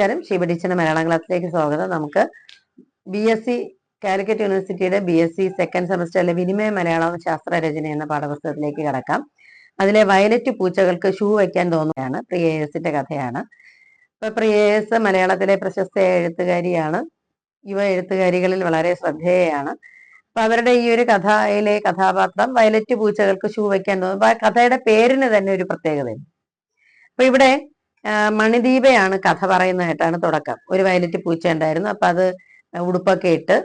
നമസ്കാരം. ഷീബ മലയാളം ക്ലാസ്സിലേക്ക് സ്വാഗതം. നമുക്ക് ബി എസ് സി കാലിക്കറ്റ് യൂണിവേഴ്സിറ്റിയുടെ ബി എസ് സി സെക്കൻഡ് സെമസ്റ്ററിലെ വിനിമയ മലയാളം ശാസ്ത്ര രചന എന്ന പാഠപുസ്തകത്തിലേക്ക് കടക്കാം. അതിലെ വയലറ്റ് പൂച്ചകൾക്ക് ഷൂ വയ്ക്കാൻ തോന്നുകയാണ്. പ്രിയേഴ്സിന്റെ കഥയാണ്. ഇപ്പൊ പ്രിയേഴ്സ് മലയാളത്തിലെ പ്രശസ്ത എഴുത്തുകാരിയാണ്. യുവ എഴുത്തുകാരികളിൽ വളരെ ശ്രദ്ധേയയാണ്. അപ്പൊ അവരുടെ ഈ ഒരു കഥയിലെ കഥാപാത്രം വയലറ്റ് പൂച്ചകൾക്ക് ഷൂ വയ്ക്കാൻ തോന്നും കഥയുടെ പേരിന് തന്നെ ഒരു പ്രത്യേകതയുണ്ട്. അപ്പൊ ഇവിടെ മണിദീപയാണ് കഥ പറയുന്നതായിട്ടാണ് തുടക്കം. ഒരു വയലറ്റ് പൂച്ച ഉണ്ടായിരുന്നു. അപ്പൊ അത് ഉടുപ്പൊക്കെ ഇട്ട്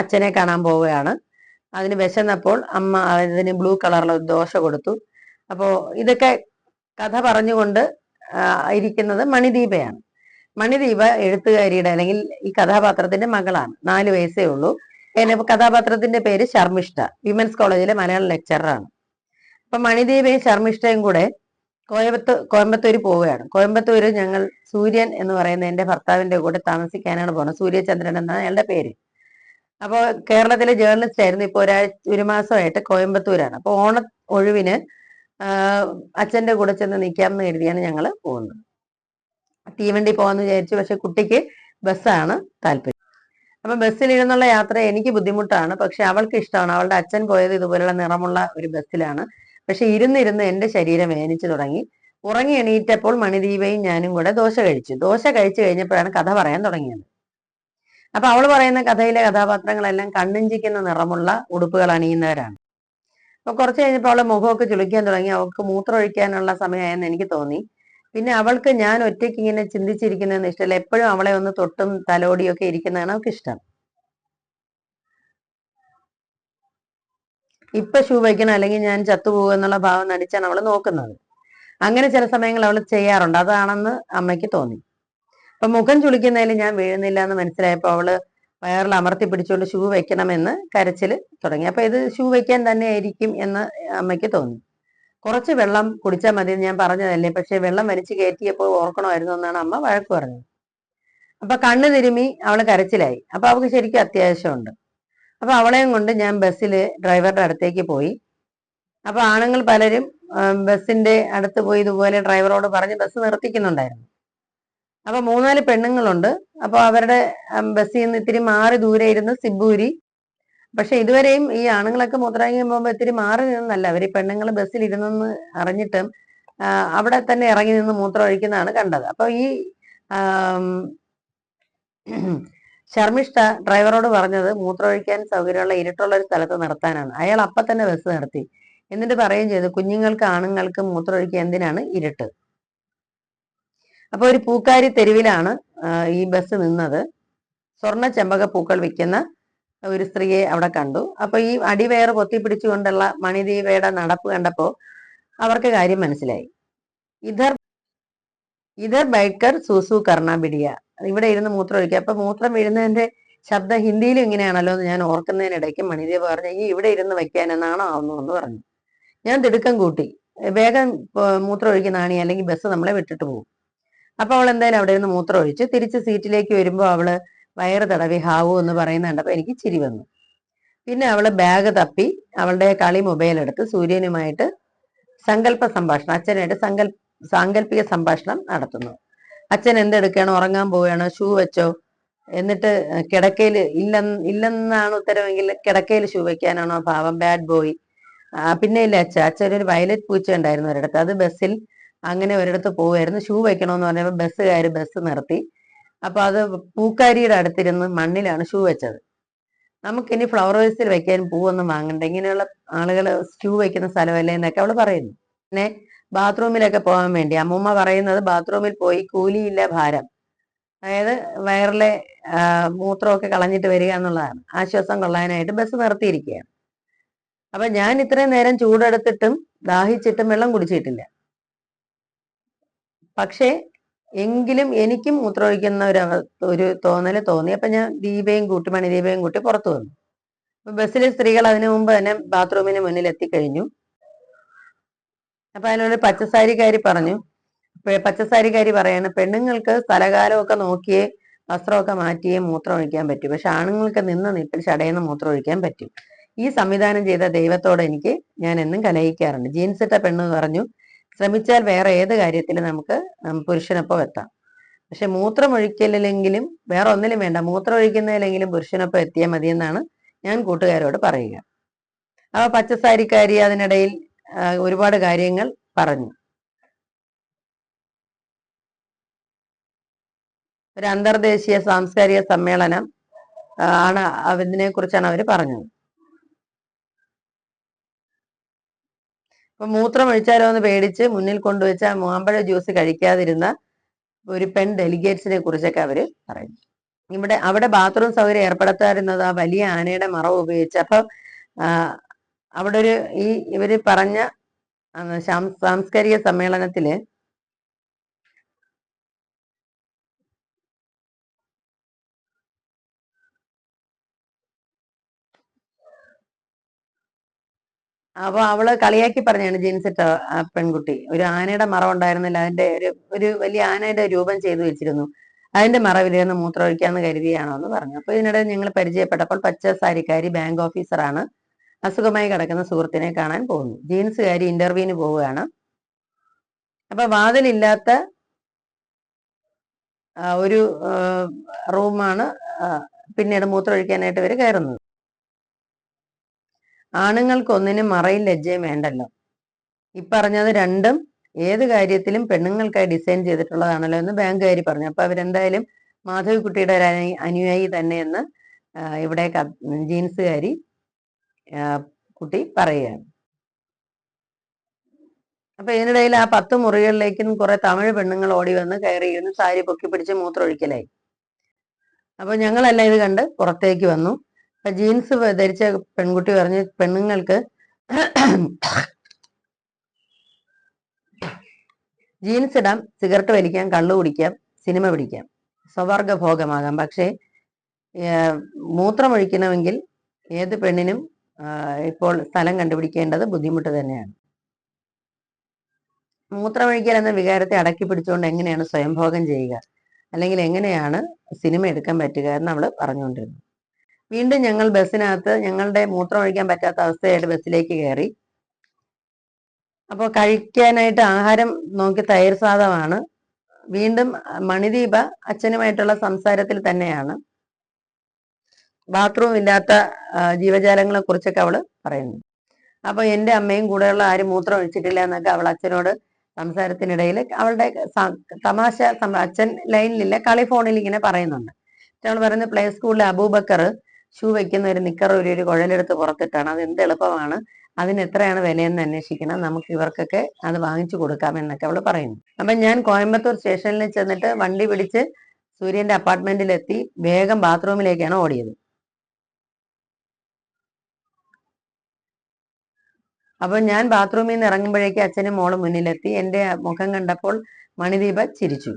അച്ഛനെ കാണാൻ പോവുകയാണ്. അതിന് വിശന്നപ്പോൾ അമ്മ അതിന് ബ്ലൂ കളറിലെ ദോശ കൊടുത്തു. അപ്പോ ഇതൊക്കെ കഥ പറഞ്ഞുകൊണ്ട് ഇരിക്കുന്നത് മണിദീപയാണ്. മണിദീപ എഴുത്തുകാരിയുടെ അല്ലെങ്കിൽ ഈ കഥാപാത്രത്തിന്റെ മകളാണ്. നാല് വയസ്സേ ഉള്ളൂ. എന്നെ കഥാപാത്രത്തിന്റെ പേര് ശർമ്മിഷ്ഠ. വിമൻസ് കോളേജിലെ മലയാളം ലെക്ചറാണ് അപ്പൊ മണിദീപയും ശർമ്മിഷ്ഠയും കൂടെ കോയമ്പത്തൂർ കോയമ്പത്തൂർ പോവുകയാണ്. കോയമ്പത്തൂര് ഞങ്ങൾ സൂര്യൻ എന്ന് പറയുന്ന എന്റെ ഭർത്താവിന്റെ കൂടെ താമസിക്കാനാണ് പോകുന്നത് സൂര്യചന്ദ്രൻ എന്നാണ് അയാളുടെ പേര്. അപ്പോൾ കേരളത്തിലെ ജേർണലിസ്റ്റ് ആയിരുന്നു ഇപ്പൊ ഒരാഴ്ച ഒരു മാസമായിട്ട് കോയമ്പത്തൂരാണ്. അപ്പോൾ ഓണ ഒഴിവിന് അച്ഛന്റെ കൂടെ ചെന്ന് നിൽക്കാം എന്ന് കരുതിയാണ് ഞങ്ങൾ പോകുന്നത്. തീവണ്ടി പോകാന്ന് വിചാരിച്ചു. പക്ഷെ കുട്ടിക്ക് ബസ്സാണ് താല്പര്യം. അപ്പൊ ബസ്സിൽ ഇരുന്നുള്ള യാത്ര എനിക്ക് ബുദ്ധിമുട്ടാണ്. പക്ഷെ അവൾക്ക് ഇഷ്ടമാണ്. അവളുടെ അച്ഛൻ പോയത് ഇതുപോലുള്ള നിറമുള്ള ഒരു ബസ്സിലാണ്. പക്ഷെ ഇരുന്നിരുന്ന് എന്റെ ശരീരം വേനിച്ചു തുടങ്ങി. ഉറങ്ങി എണീറ്റപ്പോൾ മണിദീപയും ഞാനും കൂടെ ദോശ കഴിച്ചു. ദോശ കഴിച്ചു കഴിഞ്ഞപ്പോഴാണ് കഥ പറയാൻ തുടങ്ങിയത്. അപ്പൊ അവൾ പറയുന്ന കഥയിലെ കഥാപാത്രങ്ങളെല്ലാം കണ്ണിഞ്ചിക്കുന്ന നിറമുള്ള ഉടുപ്പുകൾ അണിയുന്നവരാണ്. അപ്പൊ കുറച്ച് കഴിഞ്ഞപ്പോൾ അവളെ മുഖമൊക്കെ ചുളിക്കാൻ തുടങ്ങി. അവൾക്ക് മൂത്രമൊഴിക്കാനുള്ള സമയമായെന്ന് എനിക്ക് തോന്നി. പിന്നെ അവൾക്ക് ഞാൻ ഒറ്റയ്ക്ക് ഇങ്ങനെ ചിന്തിച്ചിരിക്കുന്നതെന്ന് ഇഷ്ടമല്ല എപ്പോഴും അവളെ ഒന്ന് തൊട്ടും തലോടിയൊക്കെ ഇരിക്കുന്നതാണ് അവൾക്ക് ഇഷ്ടം. ഇപ്പൊ ഷൂ വയ്ക്കണം അല്ലെങ്കിൽ ഞാൻ ചത്തുപോകും എന്നുള്ള ഭാവം നടിച്ചാണ് അവൾ നോക്കുന്നത്. അങ്ങനെ ചില സമയങ്ങൾ അവൾ ചെയ്യാറുണ്ട്. അതാണെന്ന് അമ്മയ്ക്ക് തോന്നി. അപ്പൊ മുഖം ചുളിക്കുന്നതിൽ ഞാൻ വീഴുന്നില്ല എന്ന് മനസ്സിലായപ്പോൾ അവൾ വയറിൽ അമർത്തി പിടിച്ചുകൊണ്ട് ഷൂ വെക്കണമെന്ന് കരച്ചിൽ തുടങ്ങി. അപ്പൊ ഇത് ഷൂ വെക്കാൻ തന്നെ ആയിരിക്കും എന്ന് അമ്മയ്ക്ക് തോന്നി. കുറച്ച് വെള്ളം കുടിച്ചാൽ മതി ഞാൻ പറഞ്ഞതല്ലേ? പക്ഷെ വെള്ളം വലിച്ചു കയറ്റിയപ്പോൾ ഓർക്കണമായിരുന്നു എന്നാണ് അമ്മ വഴക്ക് പറഞ്ഞത്. അപ്പൊ കണ്ണു തിരുമി അവൾ കരച്ചിലായി. അപ്പൊ അവൾക്ക് ശരിക്കും അത്യാവശ്യമുണ്ട്. അപ്പൊ അവളെയും കൊണ്ട് ഞാൻ ബസ്സിൽ ഡ്രൈവറുടെ അടുത്തേക്ക് പോയി. അപ്പൊ ആണുങ്ങൾ പലരും ബസ്സിന്റെ അടുത്ത് പോയി ഇതുപോലെ ഡ്രൈവറോട് പറഞ്ഞ് ബസ് നിർത്തിക്കുന്നുണ്ടായിരുന്നു. അപ്പൊ മൂന്നാൽ പെണ്ണുങ്ങളുണ്ട്. അപ്പൊ അവരുടെ ബസ്സിൽ നിന്ന് ഇത്തിരി മാറി ദൂരെ ഇരുന്ന് സിബൂരി പക്ഷെ ഇതുവരെയും ഈ ആണുങ്ങളൊക്കെ മുദ്രാങ്കി പോകുമ്പോൾ ഇത്തിരി മാറി നിന്നല്ല. അവർ പെണ്ണുങ്ങൾ ബസ്സിൽ ഇരുന്നെന്ന് അറിഞ്ഞിട്ടും അവിടെ തന്നെ ഇറങ്ങി നിന്ന് മൂത്രം ഒഴിക്കുന്നതാണ് കണ്ടത്. അപ്പൊ ഈ ശർമ്മിഷ്ഠ ഡ്രൈവറോട് പറഞ്ഞത് മൂത്രമൊഴിക്കാൻ സൗകര്യമുള്ള ഇരുട്ടുള്ള ഒരു സ്ഥലത്ത് നിർത്താനാണ്. അയാൾ അപ്പൊ തന്നെ ബസ് നിർത്തി. എന്നിട്ട് പറയുകയും ചെയ്തു കുഞ്ഞുങ്ങൾക്ക് ആണുങ്ങൾക്ക് മൂത്രമൊഴിക്കാൻ എന്തിനാണ് ഇരുട്ട്? അപ്പൊ ഒരു പൂക്കാരി തെരുവിലാണ് ഈ ബസ് നിന്നത്. സ്വർണ ചെമ്പക പൂക്കൾ വിൽക്കുന്ന ഒരു സ്ത്രീയെ അവിടെ കണ്ടു. അപ്പൊ ഈ അടിവയർ പൊത്തിപ്പിടിച്ചുകൊണ്ടുള്ള മണിദീപയുടെ നടപ്പ് കണ്ടപ്പോ അവർക്ക് കാര്യം മനസ്സിലായി. ഇധർ ഇധർ ബൈക്കർ സൂസു കർണാബിഡിയ. ഇവിടെ ഇരുന്ന് മൂത്രം ഒഴിക്കുക. അപ്പൊ മൂത്രം വീഴുന്നതിന്റെ ശബ്ദം ഹിന്ദിയിലും ഇങ്ങനെയാണല്ലോ എന്ന് ഞാൻ ഓർക്കുന്നതിനിടയ്ക്ക് മണിദേവ് പറഞ്ഞു ഈ ഇവിടെ ഇരുന്ന് വയ്ക്കാൻ എന്നാണോ ആവുന്നു എന്ന് പറഞ്ഞു. ഞാൻ തിടുക്കം കൂട്ടി. വേഗം മൂത്രം ഒഴിക്കുന്നതാണ് അല്ലെങ്കിൽ ബസ് നമ്മളെ വിട്ടിട്ട് പോകും. അപ്പൊ അവൾ എന്തായാലും അവിടെ നിന്ന് മൂത്രം ഒഴിച്ച് തിരിച്ച് സീറ്റിലേക്ക് വരുമ്പോൾ അവൾ വയറ് തടവി ഹാവു എന്ന് പറയുന്ന കണ്ടപ്പോ എനിക്ക് ചിരി വന്നു. പിന്നെ അവൾ ബാഗ് തപ്പി അവളുടെ കളി മൊബൈൽ എടുത്ത് സൂര്യനുമായിട്ട് സങ്കല്പ സംഭാഷണം അച്ഛനായിട്ട് സങ്കൽ സാങ്കല്പിക സംഭാഷണം നടത്തുന്നു. അച്ഛൻ എന്തെടുക്കുകയാണ്? ഉറങ്ങാൻ പോവുകയാണോ? ഷൂ വെച്ചോ? എന്നിട്ട് കിടക്കയിൽ ഇല്ലെന്ന് ഇല്ലെന്നാണ് ഉത്തരവെങ്കിൽ കിടക്കയിൽ ഷൂ വെക്കാനാണോ ഭാവം ബാഡ് ബോയ് പിന്നെ ഇല്ല അച്ഛ അച്ഛൻ ഒരു വയലറ്റ് പൂച്ച ഉണ്ടായിരുന്നു ഒരിടത്ത്. അത് ബസ്സിൽ അങ്ങനെ ഒരിടത്ത് പോവായിരുന്നു ഷൂ വെക്കണമെന്ന് പറഞ്ഞപ്പോൾ ബസ്സുകാർ ബസ് നിർത്തി. അപ്പൊ അത് പൂക്കാരിയുടെ അടുത്തിരുന്ന് മണ്ണിലാണ് ഷൂ വെച്ചത്. നമുക്കിനി ഫ്ലവർ വേസിൽ വെക്കാൻ പൂവൊന്നും വാങ്ങണ്ട. ഇങ്ങനെയുള്ള ആളുകൾ ഷൂ വെക്കുന്ന സ്ഥലമല്ലേ എന്നൊക്കെ അവൾ പറയുന്നു. പിന്നെ ബാത്റൂമിലൊക്കെ പോകാൻ വേണ്ടി. അമ്മൂമ്മ പറയുന്നത് ബാത്റൂമിൽ പോയി കൂലിയില്ല ഭാരം. അതായത് വയറിലെ മൂത്രമൊക്കെ കളഞ്ഞിട്ട് വരിക എന്നുള്ളതാണ്. ആശ്വാസം കൊള്ളാനായിട്ട് ബസ് നിർത്തിയിരിക്കുകയാണ്. അപ്പൊ ഞാൻ ഇത്രയും നേരം ചൂടെടുത്തിട്ടും ദാഹിച്ചിട്ടും വെള്ളം കുടിച്ചിട്ടില്ല. പക്ഷേ എങ്കിലും എനിക്കും മൂത്രമൊഴിക്കുന്ന ഒരു ഒരു തോന്നൽ തോന്നി. അപ്പൊ ഞാൻ ദീപയും കൂട്ടി മണിദീപയും കൂട്ടി പുറത്തു വന്നു. ബസ്സിലെ സ്ത്രീകൾ അതിനു മുമ്പ് തന്നെ ബാത്റൂമിന് മുന്നിൽ എത്തിക്കഴിഞ്ഞു അപ്പൊ അതിനോട് പച്ചസാരിക്കാരി പറഞ്ഞു. പച്ചസാരിക്കാരി പറയാണ് പെണ്ണുങ്ങൾക്ക് സ്ഥലകാലമൊക്കെ നോക്കിയേ വസ്ത്രമൊക്കെ മാറ്റിയേ മൂത്രം ഒഴിക്കാൻ പറ്റും. പക്ഷെ ആണുങ്ങൾക്ക് നിന്ന് നിപ്പിൽ ചടയുന്ന മൂത്രം ഒഴിക്കാൻ പറ്റും. ഈ സംവിധാനം ചെയ്ത ദൈവത്തോടെ എനിക്ക് ഞാൻ എന്നും കലഹിക്കാറുണ്ട്. ജീൻസ് ഇട്ട പെണ്ണ് പറഞ്ഞു ശ്രമിച്ചാൽ വേറെ ഏത് കാര്യത്തിലും നമുക്ക് പുരുഷനൊപ്പം എത്താം. പക്ഷെ മൂത്രമൊഴിക്കലിലെങ്കിലും വേറെ ഒന്നിലും വേണ്ട. മൂത്രം മൂത്രമൊഴിക്കുന്നതിലെങ്കിലും പുരുഷനൊപ്പം എത്തിയാൽ മതിയെന്നാണ് ഞാൻ കൂട്ടുകാരോട് പറയുക. അപ്പൊ പച്ചസാരിക്കാരി അതിനിടയിൽ ഒരുപാട് കാര്യങ്ങൾ പറഞ്ഞു. ഒരു അന്തർദേശീയ സാംസ്കാരിക സമ്മേളനം ആണ് അതിനെ കുറിച്ചാണ് അവർ പറഞ്ഞത്. ഇപ്പൊ മൂത്രം ഒഴിച്ചാലോ എന്ന് പേടിച്ച് മുന്നിൽ കൊണ്ടുവച്ച മാമ്പഴ ജ്യൂസ് കഴിക്കാതിരുന്ന ഒരു പെൺ ഡെലിഗേറ്റ്സിനെ കുറിച്ചൊക്കെ അവർ പറഞ്ഞു. ഇവിടെ അവിടെ ബാത്റൂം സൗകര്യം ഏർപ്പെടുത്താതിരുന്നത് ആ വലിയ ആനയുടെ മറവ് ഉപയോഗിച്ച്. അപ്പൊ അവിടെ ഒരു ഈ ഇവർ പറഞ്ഞ സാംസ്കാരിക സമ്മേളനത്തിൽ അപ്പൊ അവൾ കളിയാക്കി പറഞ്ഞാണ് ജീൻസ് ഇട്ട പെൺകുട്ടി. ഒരു ആനയുടെ മറവ് ഉണ്ടായിരുന്നില്ല. അതിന്റെ ഒരു ഒരു വലിയ ആനയുടെ രൂപം ചെയ്തു വെച്ചിരുന്നു. അതിന്റെ മറവിലിരുന്ന് മൂത്രമൊഴിക്കാന്ന് കരുതിയാണോ എന്ന് പറഞ്ഞു. അപ്പൊ ഇതിനിടെ ഞങ്ങൾ പരിചയപ്പെട്ടപ്പോൾ പച്ച സാരിക്കാരി ബാങ്ക് ഓഫീസറാണ്. അസുഖമായി കിടക്കുന്ന സുഹൃത്തിനെ കാണാൻ പോകുന്നു. ജീൻസുകാരി ഇന്റർവ്യൂവിന് പോവുകയാണ്. അപ്പൊ വാതിലില്ലാത്ത ഒരു റൂമാണ് പിന്നീട് മൂത്രമൊഴിക്കാനായിട്ട് ഇവർ കയറുന്നത്. ആണുങ്ങൾക്ക് ഒന്നിനും മറയും ലജ്ജയും വേണ്ടല്ലോ. ഇപ്പറഞ്ഞത് രണ്ടും ഏത് കാര്യത്തിലും പെണ്ണുങ്ങൾക്കായി ഡിസൈൻ ചെയ്തിട്ടുള്ളതാണല്ലോ എന്ന് ബാങ്കുകാരി പറഞ്ഞു. അപ്പൊ അവരെന്തായാലും മാധവിക്കുട്ടിയുടെ ഒരു അനു- അനുയായി തന്നെയെന്ന് ഇവിടെ ജീൻസുകാരി കുട്ടി പറയുകയാണ് അപ്പൊ ഇതിനിടയിൽ ആ പത്ത് മുറികളിലേക്കും കുറെ തമിഴ് പെണ്ണുങ്ങൾ ഓടി വന്ന് കയറിയിരുന്നു സാരി പൊക്കി പിടിച്ച് മൂത്രമൊഴിക്കലായി. അപ്പൊ ഞങ്ങളെല്ലാം ഇത് കണ്ട് പുറത്തേക്ക് വന്നു. അപ്പൊ ജീൻസ് ധരിച്ച പെൺകുട്ടി പറഞ്ഞു പെണ്ണുങ്ങൾക്ക് ജീൻസ് ഇടാം സിഗരറ്റ് വലിക്കാം കള്ളു കുടിക്കാം സിനിമ പിടിക്കാം സ്വവർഗ ഭോഗമാകാം. പക്ഷേ മൂത്രമൊഴിക്കണമെങ്കിൽ ഏത് പെണ്ണിനും ഇപ്പോൾ സ്ഥലം കണ്ടുപിടിക്കേണ്ടത് ബുദ്ധിമുട്ട് തന്നെയാണ്. മൂത്രമൊഴിക്കൽ എന്ന വികാരത്തെ അടക്കി പിടിച്ചുകൊണ്ട് എങ്ങനെയാണ് സ്വയംഭോഗം ചെയ്യുക? അല്ലെങ്കിൽ എങ്ങനെയാണ് സിനിമ എടുക്കാൻ പറ്റുക എന്ന് നമ്മൾ പറഞ്ഞുകൊണ്ടിരുന്നു. വീണ്ടും ഞങ്ങൾ ബസ്സിനകത്ത് ഞങ്ങളുടെ മൂത്രമൊഴിക്കാൻ പറ്റാത്ത അവസ്ഥയായിട്ട് ബസ്സിലേക്ക് കയറി. അപ്പോൾ കഴിക്കാനായിട്ട് ആഹാരം നോക്കി തൈര് സാധമാണ് വീണ്ടും മണിദീപ അച്ഛനുമായിട്ടുള്ള സംസാരത്തിൽ തന്നെയാണ്. ബാത്റൂം ഇല്ലാത്ത ജീവജാലങ്ങളെ കുറിച്ചൊക്കെ അവൾ പറയുന്നു അപ്പൊ എന്റെ അമ്മയും കൂടെയുള്ള ആരും മൂത്രം ഒഴിച്ചിട്ടില്ല എന്നൊക്കെ അവൾ അച്ഛനോട് സംസാരത്തിനിടയിൽ അവളുടെ തമാശ അച്ഛൻ ലൈനിലില്ല കളി ഫോണിൽ ഇങ്ങനെ പറയുന്നുണ്ട്. അവൾ പറയുന്നത് പ്ലേ സ്കൂളിലെ അബൂബക്കർ ഷൂ വെക്കുന്ന ഒരു നിക്കർ ഒരു ഒരു കുഴലെടുത്ത് പുറത്തിട്ടാണ്. അത് എന്ത് എളുപ്പമാണ്? അതിന് എത്രയാണ് വിലയെന്ന് അന്വേഷിക്കണം? നമുക്ക് ഇവർക്കൊക്കെ അത് വാങ്ങിച്ചു കൊടുക്കാം എന്നൊക്കെ അവൾ പറയുന്നു. അപ്പൊ ഞാൻ കോയമ്പത്തൂർ സ്റ്റേഷനിൽ ചെന്നിട്ട് വണ്ടി പിടിച്ച് സൂര്യന്റെ അപ്പാർട്ട്മെന്റിലെത്തി വേഗം ബാത്റൂമിലേക്കാണ് ഓടിയത്. അപ്പൊ ഞാൻ ബാത്റൂമിൽ നിന്ന് ഇറങ്ങുമ്പോഴേക്ക് അച്ഛനും മോളും മുന്നിലെത്തി. എന്റെ മുഖം കണ്ടപ്പോൾ മണിദീപ ചിരിച്ചു.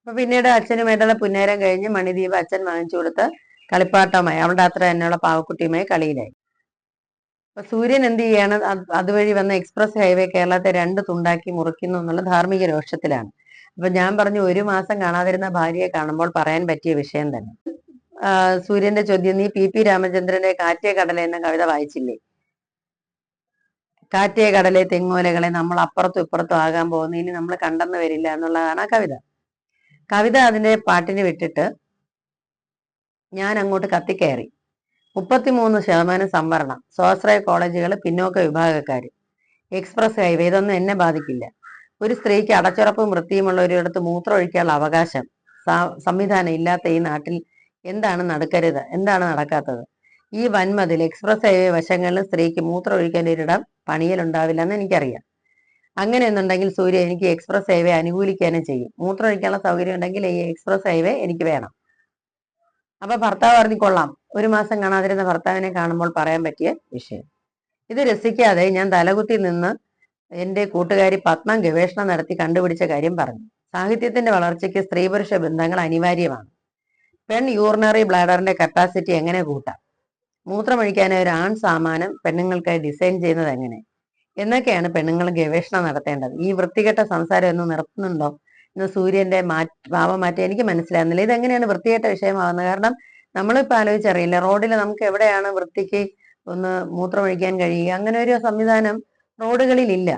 അപ്പൊ പിന്നീട് അച്ഛനുമായിട്ടുള്ള പുന്നേരം കഴിഞ്ഞ് മണിദീപ അച്ഛൻ വാങ്ങിച്ചു കൊടുത്ത് കളിപ്പാട്ടമായി. അവളുടെ അത്ര തന്നെയുള്ള പാവക്കുട്ടിയുമായി കളിയിലായി. അപ്പൊ സൂര്യൻ എന്ത് ചെയ്യാണ്? അതുവഴി വന്ന എക്സ്പ്രസ് ഹൈവേ കേരളത്തെ രണ്ട് തുണ്ടാക്കി മുറിക്കുന്നു എന്നുള്ള ധാർമ്മിക രോഷത്തിലാണ്. അപ്പൊ ഞാൻ പറഞ്ഞു ഒരു മാസം കാണാതിരുന്ന ഭാര്യയെ കാണുമ്പോൾ പറയാൻ പറ്റിയ വിഷയം തന്നെ. സൂര്യന്റെ ചോദ്യം നീ പി പി രാമചന്ദ്രന്റെ കാറ്റേ കടല എന്ന കവിത വായിച്ചില്ലേ? കാറ്റേ കടലെ തെങ്ങോലകളെ നമ്മൾ അപ്പുറത്തും ഇപ്പുറത്തും ആകാൻ പോകുന്നു. ഇനി നമ്മൾ കണ്ടെന്ന് വരില്ല എന്നുള്ളതാണ് ആ കവിത. കവിത അതിന്റെ പാട്ടിന് വിട്ടിട്ട് ഞാൻ അങ്ങോട്ട് കത്തിക്കയറി. മുപ്പത്തിമൂന്ന് ശതമാനം സംവരണം. സ്വാശ്രയ കോളേജുകൾ പിന്നോക്ക വിഭാഗക്കാർ എക്സ്പ്രസ് ഹൈവേ ഇതൊന്നും എന്നെ ബാധിക്കില്ല. ഒരു സ്ത്രീക്ക് അടച്ചുറപ്പും വൃത്തിയുമുള്ള ഒരിടത്ത് മൂത്രം ഒഴിക്കാനുള്ള അവകാശം സംവിധാനം ഇല്ലാത്ത ഈ നാട്ടിൽ എന്താണ് നടക്കരുത്? എന്താണ് നടക്കാത്തത്? ഈ വൻമതിൽ എക്സ്പ്രസ് ഹൈവേ വശങ്ങളിൽ സ്ത്രീക്ക് മൂത്രം ഒഴിക്കേണ്ട ഒരിടം പണിയലുണ്ടാവില്ലെന്ന് എനിക്കറിയാം. അങ്ങനെ എന്നുണ്ടെങ്കിൽ സൂര്യ എനിക്ക് എക്സ്പ്രസ് ഹൈവേ അനുകൂലിക്കാനും ചെയ്യും. മൂത്രം ഒഴിക്കാനുള്ള സൗകര്യം ഉണ്ടെങ്കിൽ ഈ എക്സ്പ്രസ് ഹൈവേ എനിക്ക് വേണം. അപ്പൊ ഭർത്താവ് പറഞ്ഞു കൊള്ളാം. ഒരു മാസം കാണാതിരുന്ന ഭർത്താവിനെ കാണുമ്പോൾ പറയാൻ പറ്റിയ വിഷയം. ഇത് രസിക്കാതെ ഞാൻ തലകുത്തി നിന്ന് എന്റെ കൂട്ടുകാരി പത്മം ഗവേഷണം നടത്തി കണ്ടുപിടിച്ച കാര്യം പറഞ്ഞു. സാഹിത്യത്തിന്റെ വളർച്ചയ്ക്ക് സ്ത്രീ പുരുഷ ബന്ധങ്ങൾ അനിവാര്യമാണ്. പെൺ യൂറിനറി ബ്ലാഡറിന്റെ കപ്പാസിറ്റി എങ്ങനെ കൂട്ടാം? മൂത്രമൊഴിക്കാനായി ഒരു ആൺ സാമാനം പെണ്ണുങ്ങൾക്കായി ഡിസൈൻ ചെയ്യുന്നത് എങ്ങനെ? എന്നൊക്കെയാണ് പെണ്ണുങ്ങൾ ഗവേഷണം നടത്തേണ്ടത്. ഈ വൃത്തികെട്ട സംസാരം ഒന്ന് നിർത്തുന്നുണ്ടോ? ഇന്ന് സൂര്യന്റെ ഭാവം മാറ്റി എനിക്ക് മനസ്സിലാകുന്നില്ല. ഇത് എങ്ങനെയാണ് വൃത്തികെട്ട വിഷയമാവുന്നത് കാരണം നമ്മളിപ്പോൾ ആലോചിച്ചറിയില്ല റോഡിൽ നമുക്ക് എവിടെയാണ് വൃത്തിക്ക് ഒന്ന് മൂത്രമൊഴിക്കാൻ കഴിയുക? അങ്ങനെ ഒരു സംവിധാനം റോഡുകളിൽ ഇല്ല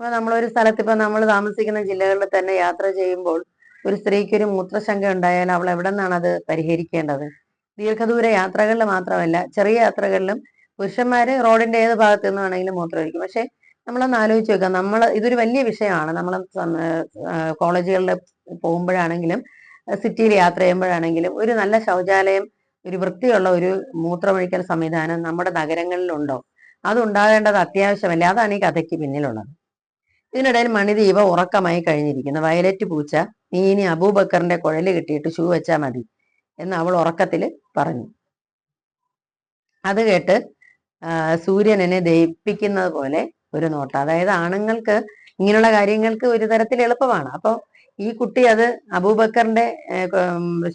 അപ്പൊ നമ്മളൊരു സ്ഥലത്ത് ഇപ്പൊ നമ്മൾ താമസിക്കുന്ന ജില്ലകളിൽ തന്നെ യാത്ര ചെയ്യുമ്പോൾ ഒരു സ്ത്രീക്ക് ഒരു മൂത്രശങ്ക ഉണ്ടായാൽ അവൾ എവിടെ നിന്നാണ് അത് പരിഹരിക്കേണ്ടത്? ദീർഘദൂര യാത്രകളിൽ മാത്രമല്ല ചെറിയ യാത്രകളിലും പുരുഷന്മാര് റോഡിന്റെ ഏത് ഭാഗത്ത് നിന്ന് വേണമെങ്കിലും മൂത്രമൊഴിക്കും. പക്ഷെ നമ്മളൊന്ന് ആലോചിച്ച് നോക്കാം. നമ്മൾ ഇതൊരു വലിയ വിഷയമാണ്. നമ്മൾ കോളേജുകളിൽ പോകുമ്പോഴാണെങ്കിലും സിറ്റിയിൽ യാത്ര ചെയ്യുമ്പോഴാണെങ്കിലും ഒരു നല്ല ശൗചാലയം ഒരു വൃത്തിയുള്ള ഒരു മൂത്രമൊഴിക്കൽ സംവിധാനം നമ്മുടെ നഗരങ്ങളിലുണ്ടോ? അതുണ്ടാകേണ്ടത് അത്യാവശ്യമല്ല? അതാണ് ഈ കഥയ്ക്ക് പിന്നിലുള്ളത്. ഇതിനിടയിൽ മണിദീപ ഉറക്കമായി കഴിഞ്ഞിരിക്കുന്നു. വയലറ്റ് പൂച്ച നീ ഇനി അബൂബക്കറിന്റെ കുഴൽ കിട്ടിയിട്ട് ഷൂ വെച്ചാ മതി എന്ന് അവൾ ഉറക്കത്തിൽ പറഞ്ഞു. അത് കേട്ട് സൂര്യനെ ദയിപ്പിക്കുന്നത് പോലെ ഒരു നോട്ടം. അതായത് ആണുങ്ങൾക്ക് ഇങ്ങനെയുള്ള കാര്യങ്ങൾക്ക് ഒരു തരത്തിൽ എളുപ്പമാണ്. അപ്പൊ ഈ കുട്ടി അത് അബൂബക്കറിന്റെ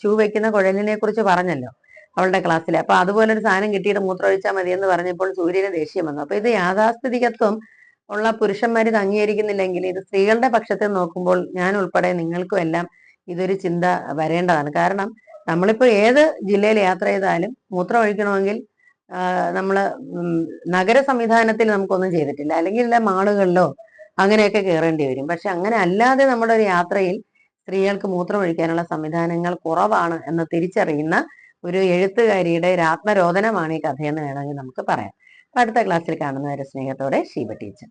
ഷൂ വെക്കുന്ന കുഴലിനെ കുറിച്ച് പറഞ്ഞല്ലോ അവളുടെ ക്ലാസ്സിൽ അപ്പൊ അതുപോലെ ഒരു സാധനം കിട്ടിയിട്ട് മൂത്രമൊഴിച്ചാൽ മതി എന്ന് പറഞ്ഞപ്പോൾ സൂര്യന് ദേഷ്യം വന്നു. അപ്പൊ ഇത് യാഥാസ്ഥിതികത്വം ഉള്ള പുരുഷന്മാർ ഇത് അംഗീകരിക്കുന്നില്ലെങ്കിൽ ഇത് സ്ത്രീകളുടെ പക്ഷത്തെ നോക്കുമ്പോൾ ഞാൻ ഉൾപ്പെടെ നിങ്ങൾക്കും എല്ലാം ഇതൊരു ചിന്ത വരേണ്ടതാണ്. കാരണം നമ്മളിപ്പോൾ ഏത് ജില്ലയിൽ യാത്ര ചെയ്താലും മൂത്രം ഒഴിക്കണമെങ്കിൽ നമ്മൾ നഗര സംവിധാനത്തിൽ നമുക്കൊന്നും ചെയ്തിട്ടില്ല. അല്ലെങ്കിൽ എല്ലാ മാളുകളിലോ അങ്ങനെയൊക്കെ കയറേണ്ടി വരും. പക്ഷെ അങ്ങനെ അല്ലാതെ നമ്മുടെ ഒരു യാത്രയിൽ സ്ത്രീകൾക്ക് മൂത്രം ഒഴിക്കാനുള്ള സംവിധാനങ്ങൾ കുറവാണ് എന്ന് തിരിച്ചറിയുന്ന ഒരു എഴുത്തുകാരിയുടെ ഒരു ആത്മരോധനമാണ് ഈ കഥയെന്ന് വേണമെങ്കിൽ നമുക്ക് പറയാം. അടുത്ത ക്ലാസ്സിൽ കാണുന്നവരെ സ്നേഹത്തോടെ ശിവ ടീച്ചർ.